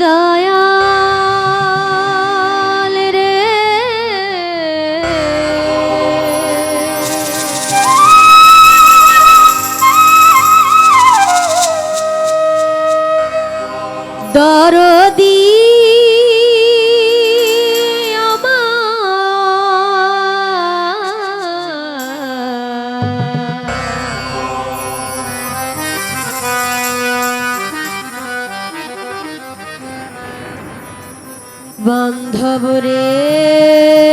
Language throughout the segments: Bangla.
দয়াল বান্ধব রে।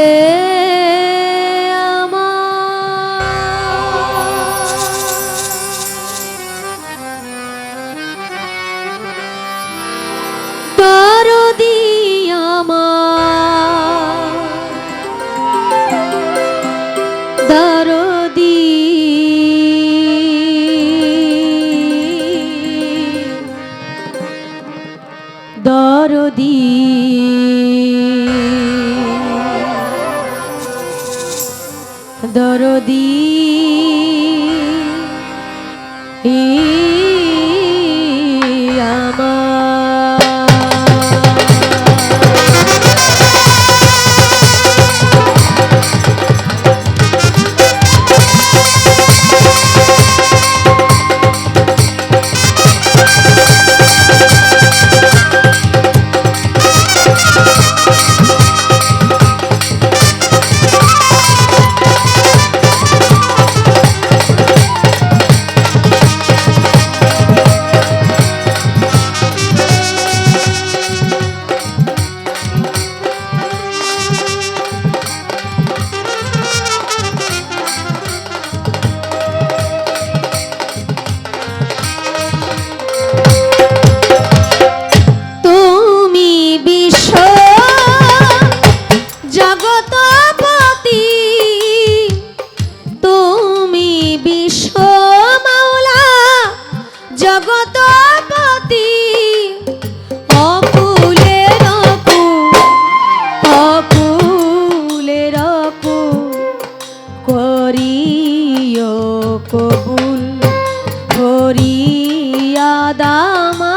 করিয়া মা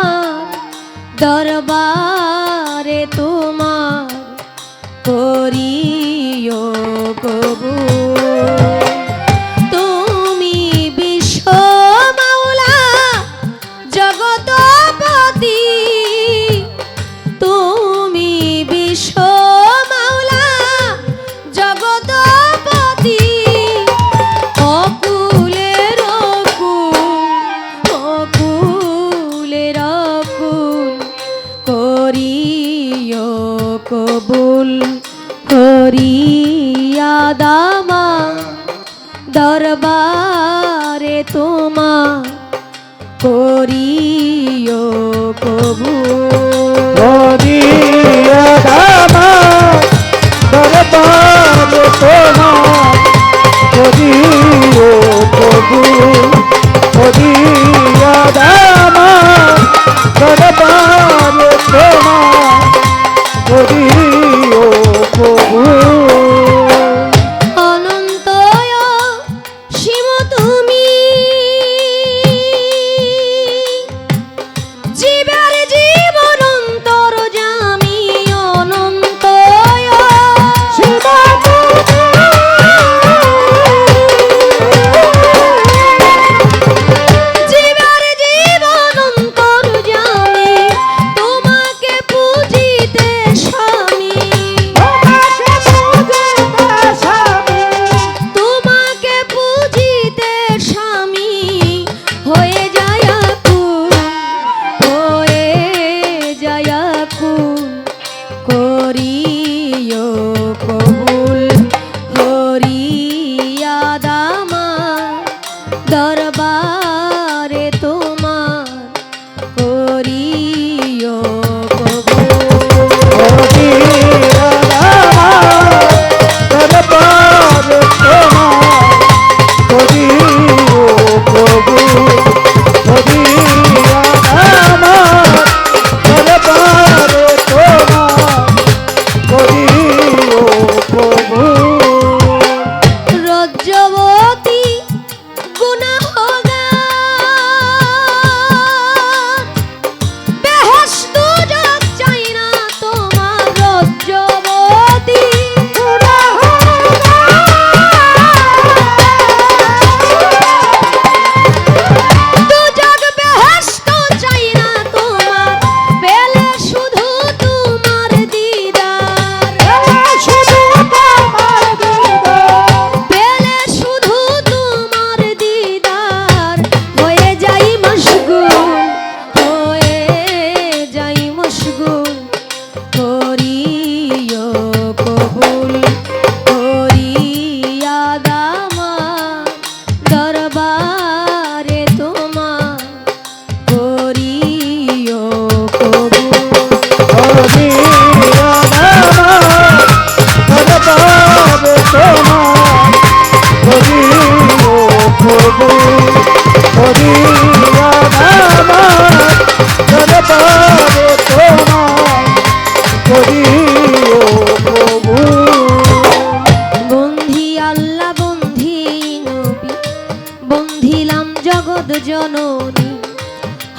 দরবারে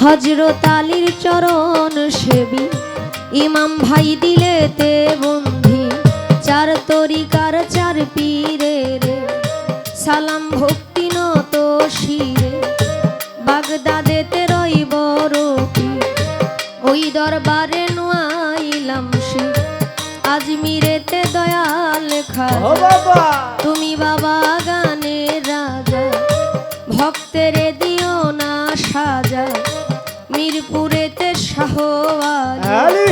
হজরত আলীর চরণ সেবী। ইমাম ভাই দিলেতে বন্ধি চার তরিকার চার পীরে রে। সালাম ভক্তি নত শিরে বাগদাদেতে রইব রতি। ওই দরবারে নোয়াইলাম সে আজমিরেতে দয়াল খাজা। তুমি বাবা গানের রাজা ভক্তের দিও না সাজা। শাহওয়ালি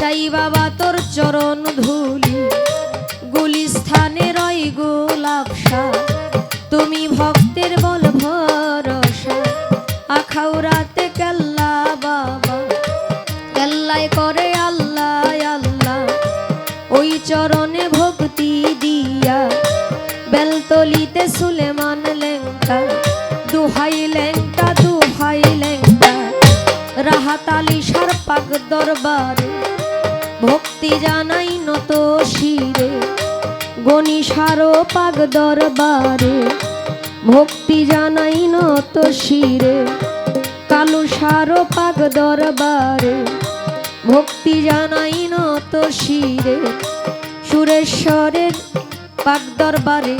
চাই বাবা তোর চরণ ধুলি। গুলিস্থানে রই গোলাপসা তুমি ভক্তের বল ভরসা। আখাউরাতে কেল্লা বাবা। কেল্লায় করে আল্লাহ আল্লাহ। ওই চরণে ভক্তি দিয়া। বেলতলিতে সুলেমান লেঙ্কা। রাহাতালি সার পাক দরবারে, ভক্তি জানাই নত শিরে গণি সারো পাক দরবারে, ভক্তি জানাই নত শিরে কালু সারো পাক দরবারে, ভক্তি জানাই নত শিরে, সুরেশ্বরের পাক দরবারে,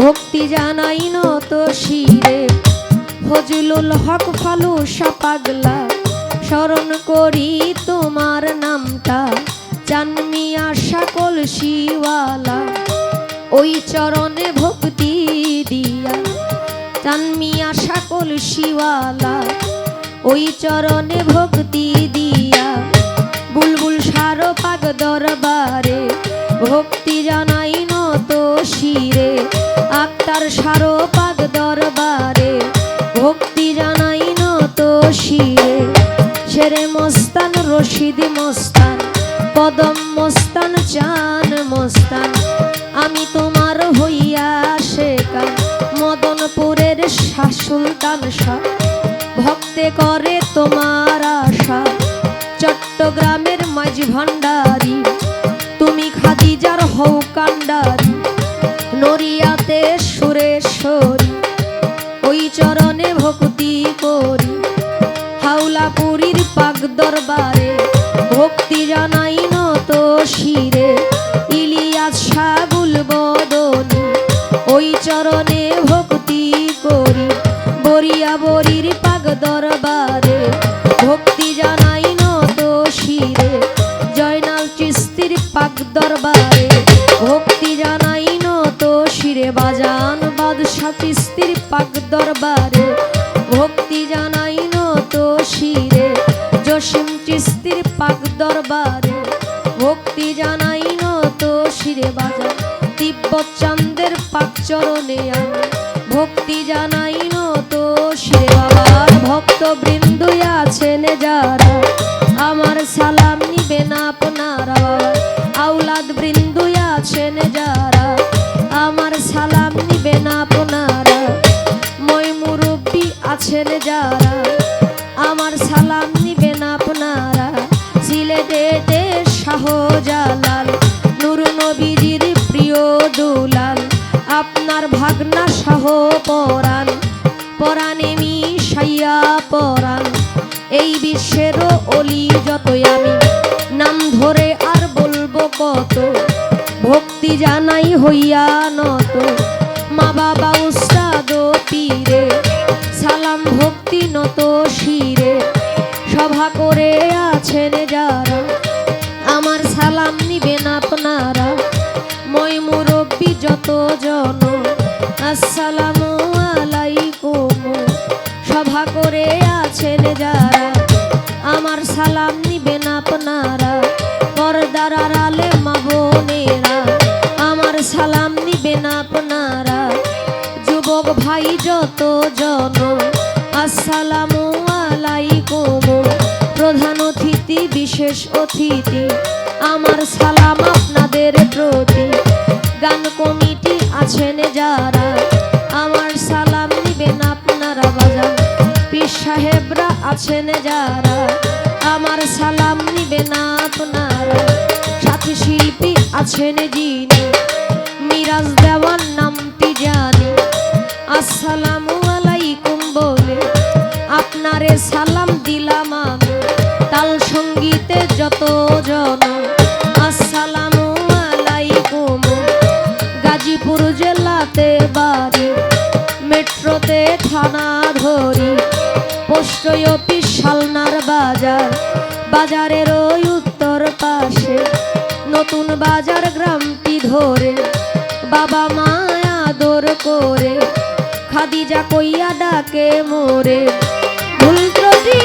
ভক্তি জানাই নত শিরে, ফজলুল হক ফালুসা পাগলা স্মরণ করি তোমার নামটা। চানমিয়া সকল শিওয়ালা ওই চরণে ভক্তি দিয়া। চানমিয়া সকল শিওয়ালা ওই চরণে ভক্তি দিয়া। বুলবুল সারো পাগ দরবারে ভক্তি জানাই নত শিরে। আক্তার সারো পাগ দরবারে ভক্তি জানাই নত শিরে। শেরে মস্তান, রশিদ মস্তান, কদম মস্তান, চান মস্তান। আমি তোমার হইয়া শেখা মদনপুরের শাসুলতান সব। ভক্তে করে তোমার দরবারে, ভক্তি জানাই নত শিরে। ইলিয়াস সাগুল বদনি, ওই চরণে ভক্তি করি। বরিয়া বরির পাক দরবারে, ভক্তি জানাই নত শিরে। জয়নাল চিস্তির পাক দরবারে, ভক্তি জানাই নত শিরে। বাজান বাদশা চিস্তির পাক দরবারে, ভক্তি জানাই নত শিরে। জসিম চিস্তির পাক দরবারে। ভক্তি জানাই নত শিরে বাজান তিব্বত চান্দের পাক চরণে আমি। ভক্তি জানাই নত শিরে বাবার। ভক্ত বৃন্দু আছেন যারা। আমার সালাম নিবেন আপনারা আউলাদ বৃন্দু আছেন যারা। আমার সালাম নিবেন আপনারা মই মুরব্বী আছেন যারা। আমার সালাম সিলেটেতে শাহজালাল, নূর নবীজির প্রিয় দুলাল, আপনার ভাগনা শাহ পরাণ, পরাণে মিশাইয়া পরাণ। এই বিশ্বেরও অলি যতই আমি, নাম ধরে আর বলব কত, ভক্তি জানাই হইয়া নত। মা বাবা উস্তাদ পীরে, সালাম ভক্তি নত শিরে, সভা করে আছেন আসসালামু আলাইকুম। সভা করে আছেন যারা, আমার সালাম নিবেন আপনারা। পর্দার আড়ালে মা বোনেরা, আমার সালাম নিবেন আপনারা। যুবক ভাই যত জন আসসালামু আলাইকুম। প্রধান অতিথি, বিশেষ অতিথি, আমার সালাম আপনাদের প্রতি। গান কমিটি আছেন যারা, আমার সালাম নিবেন আপনারা বাজান। পীর সাহেবরা আছেন যারা, আমার সালাম নিবেন আপনারা। শিল্পী আছেন যিনি, মিরাজ দেওয়ার জানি। আলাইকুম বলে আপনারে সালাম বাজার। বাজারের ওই উত্তর পাশে নতুন বাজার গ্রামটি ধরে। বাবা মা আদর করে, খাদিজা কইয়া ডাকে মোরে। ভুল ত্রুটি